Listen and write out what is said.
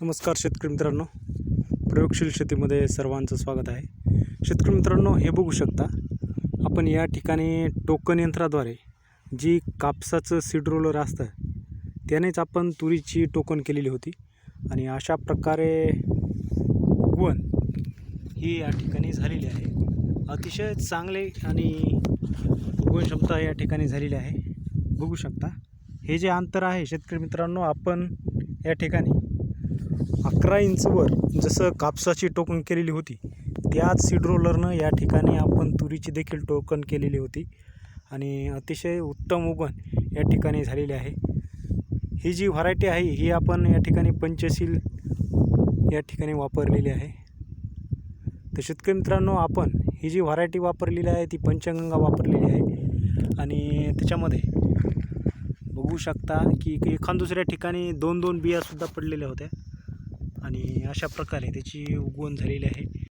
नमस्कार शेतकरी मित्रांनो. प्रयोगशील शेतीमध्ये सर्वांचं स्वागत आहे. शेतकरी मित्रांनो हे बघू शकता आपण या ठिकाणी टोकन यंत्राद्वारे जी कापसाचं सीड रोलर असतं त्यानेच आपण तुरीची टोकन केलेली होती. आणि अशा प्रकारे उगवण ही या ठिकाणी झालेली आहे. अतिशय चांगले आणि उगवण क्षमता या ठिकाणी झालेली आहे. बघू शकता हे जे अंतर आहे शेतकरी मित्रांनो आपण या ठिकाणी अकरा इंचवर जसं कापसाची टोकन केलेली होती त्याच सीड रोलरनं या ठिकाणी आपण तुरीची देखील टोकन केलेली होती. आणि अतिशय उत्तम उगवण या ठिकाणी झालेली आहे. ही जी व्हरायटी आहे ही आपण या ठिकाणी पंचशील या ठिकाणी वापरलेली आहे. तर शेतकरी मित्रांनो आपण ही जी व्हरायटी वापरलेली आहे ती पंचगंगा वापरलेली आहे. आणि त्याच्यामध्ये बघू शकता की एखाद दुसऱ्या ठिकाणी दोन दोन बियासुद्धा पडलेल्या होत्या. आणि अशा प्रकारे त्याची उगवण झालेली आहे.